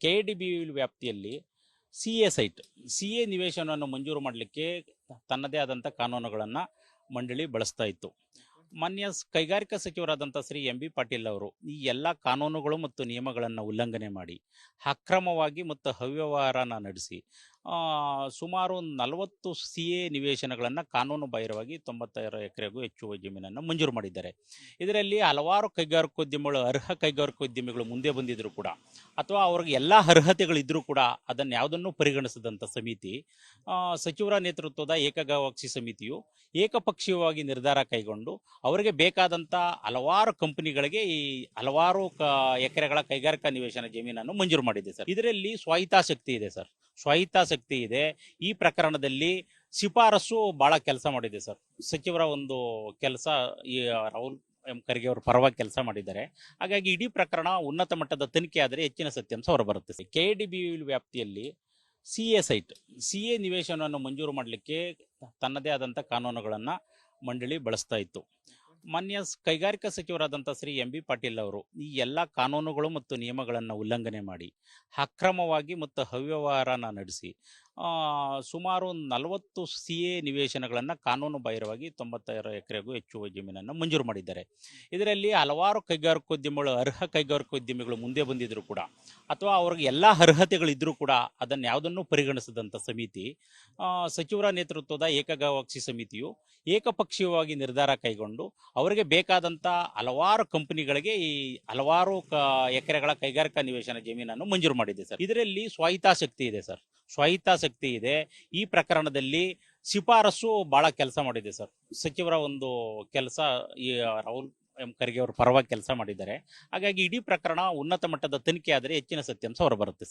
K D B ವ್ಯಾಪ್ತಿಯಲ್ಲಿ C A site C A ನಿವೇಶನವನ್ನು ಮಂಜೂರು ಮಾಡಲಿಕ್ಕೆ ತನ್ನದೇ ಆದಂಥ ಕಾನೂನುಗಳನ್ನು ಮಂಡಳಿ ಬಳಸ್ತಾ ಇತ್ತು. ಮಾನ್ಯ ಕೈಗಾರಿಕಾ ಸಚಿವರಾದಂಥ ಶ್ರೀ ಎಂ ಬಿ ಪಾಟೀಲ್ ಅವರು ಈ ಎಲ್ಲ ಕಾನೂನುಗಳು ಮತ್ತು ನಿಯಮಗಳನ್ನು ಉಲ್ಲಂಘನೆ ಮಾಡಿ ಅಕ್ರಮವಾಗಿ ಮತ್ತು ಅವ್ಯವಹಾರನ ನಡೆಸಿ ಸುಮಾರು ನಲವತ್ತು ಸಿ ಎ ನಿವೇಶನಗಳನ್ನು ಕಾನೂನು ಬಾಹಿರವಾಗಿ ತೊಂಬತ್ತೈದು ಎಕರೆಗೂ ಹೆಚ್ಚು ಜಮೀನನ್ನು ಮಂಜೂರು ಮಾಡಿದ್ದಾರೆ. ಇದರಲ್ಲಿ ಹಲವಾರು ಕೈಗಾರಿಕೋದ್ಯಮಿಗಳು, ಅರ್ಹ ಕೈಗಾರಿಕೋದ್ಯಮಿಗಳು ಮುಂದೆ ಬಂದಿದ್ದರೂ ಕೂಡ. ಅಥವಾ ಅವ್ರಿಗೆ ಎಲ್ಲ ಅರ್ಹತೆಗಳಿದ್ದರೂ ಕೂಡ ಅದನ್ನು ಯಾವುದನ್ನು ಪರಿಗಣಿಸದಂಥ ಸಮಿತಿ ಸಚಿವರ ನೇತೃತ್ವದ ಏಕಗವಾಕ್ಷಿ ಸಮಿತಿಯು ಏಕಪಕ್ಷೀಯವಾಗಿ ನಿರ್ಧಾರ ಕೈಗೊಂಡು ಅವರಿಗೆ ಬೇಕಾದಂಥ ಹಲವಾರು ಕಂಪನಿಗಳಿಗೆ ಈ ಹಲವಾರು ಕ, ಎಕರೆಗಳ ಕೈಗಾರಿಕಾ ನಿವೇಶನ ಜಮೀನನ್ನು ಮಂಜೂರು ಮಾಡಿದೆ ಸರ್. ಇದರಲ್ಲಿ ಸ್ವಾಯಿತಾಸಕ್ತಿ ಇದೆ ಸರ್. ಸ್ವಾಯಿತಾಸಕ್ತಿ ಇದೆ. ಈ ಪ್ರಕರಣದಲ್ಲಿ ಶಿಫಾರಸು ಬಹಳ ಕೆಲಸ ಮಾಡಿದೆ ಸರ್. ಸಚಿವರ ಒಂದು ಕೆಲಸ ಈ ರಾಹುಲ್ ಎಂ ಖರ್ಗೆ ಅವರು ಪರವಾಗಿ ಕೆಲಸ ಮಾಡಿದ್ದಾರೆ. ಹಾಗಾಗಿ ಇಡೀ ಪ್ರಕರಣ ಉನ್ನತ ಮಟ್ಟದ ತನಿಖೆ ಆದರೆ ಹೆಚ್ಚಿನ ಸತ್ಯಾಂಶ ಹೊರಬರುತ್ತೆ ಕೆ ಡಿ ಬಿ ವ್ಯಾಪ್ತಿಯಲ್ಲಿ C A site, C A ನಿವೇಶನವನ್ನು ಮಂಜೂರು ಮಾಡಲಿಕ್ಕೆ ತನ್ನದೇ ಆದಂಥ ಕಾನೂನುಗಳನ್ನು ಮಂಡಳಿ ಬಳಸ್ತಾ ಇತ್ತು. ಮಾನ್ಯ ಕೈಗಾರಿಕಾ ಸಚಿವರಾದಂಥ ಶ್ರೀ ಎಂ ಬಿ ಪಾಟೀಲ್ ಅವರು ಈ ಎಲ್ಲ ಕಾನೂನುಗಳು ಮತ್ತು ನಿಯಮಗಳನ್ನು ಉಲ್ಲಂಘನೆ ಮಾಡಿ ಅಕ್ರಮವಾಗಿ ಮತ್ತು ಅವ್ಯವಹಾರನ ನಡೆಸಿ ಸುಮಾರು ನಲವತ್ತು ಸಿ ಎ ನಿವೇಶನಗಳನ್ನು ಕಾನೂನು ಬಾಹಿರವಾಗಿ ತೊಂಬತ್ತೈದು ಎಕರೆಗೂ ಹೆಚ್ಚು ಜಮೀನನ್ನು ಮಂಜೂರು ಮಾಡಿದ್ದಾರೆ. ಇದರಲ್ಲಿ ಹಲವಾರು ಕೈಗಾರಿಕೋದ್ಯಮಿಗಳು, ಅರ್ಹ ಕೈಗಾರಿಕೋದ್ಯಮಿಗಳು ಮುಂದೆ ಬಂದಿದ್ದರೂ ಕೂಡ. ಅಥವಾ ಅವ್ರಿಗೆ ಎಲ್ಲ ಅರ್ಹತೆಗಳಿದ್ದರೂ ಕೂಡ ಅದನ್ನು ಯಾವುದನ್ನು ಪರಿಗಣಿಸದಂಥ ಸಮಿತಿ ಸಚಿವರ ನೇತೃತ್ವದ ಏಕಗವಾಕ್ಷಿ ಸಮಿತಿಯು ಏಕಪಕ್ಷೀಯವಾಗಿ ನಿರ್ಧಾರ ಕೈಗೊಂಡು ಅವರಿಗೆ ಬೇಕಾದಂಥ ಹಲವಾರು ಕಂಪನಿಗಳಿಗೆ ಈ ಹಲವಾರು ಕ, ಎಕರೆಗಳ ಕೈಗಾರಿಕಾ ನಿವೇಶನ ಜಮೀನನ್ನು ಮಂಜೂರು ಮಾಡಿದೆ ಸರ್. ಇದರಲ್ಲಿ ಸ್ವಾಯಿತಾಸಕ್ತಿ ಇದೆ ಸರ್. ಸ್ವಾಯಿತಾಸಕ್ತಿ ಇದೆ. ಈ ಪ್ರಕರಣದಲ್ಲಿ ಶಿಫಾರಸು ಬಹಳ ಕೆಲಸ ಮಾಡಿದೆ ಸರ್. ಸಚಿವರ ಒಂದು ಕೆಲಸ ಈ ರಾಹುಲ್ ಎಂ ಖರ್ಗೆ ಅವರು ಪರವಾಗಿ ಕೆಲಸ ಮಾಡಿದ್ದಾರೆ. ಹಾಗಾಗಿ ಇಡೀ ಪ್ರಕರಣ ಉನ್ನತ ಮಟ್ಟದ ತನಿಖೆ ಆದರೆ ಹೆಚ್ಚಿನ ಸತ್ಯಾಂಶ ಹೊರಬರುತ್ತೆ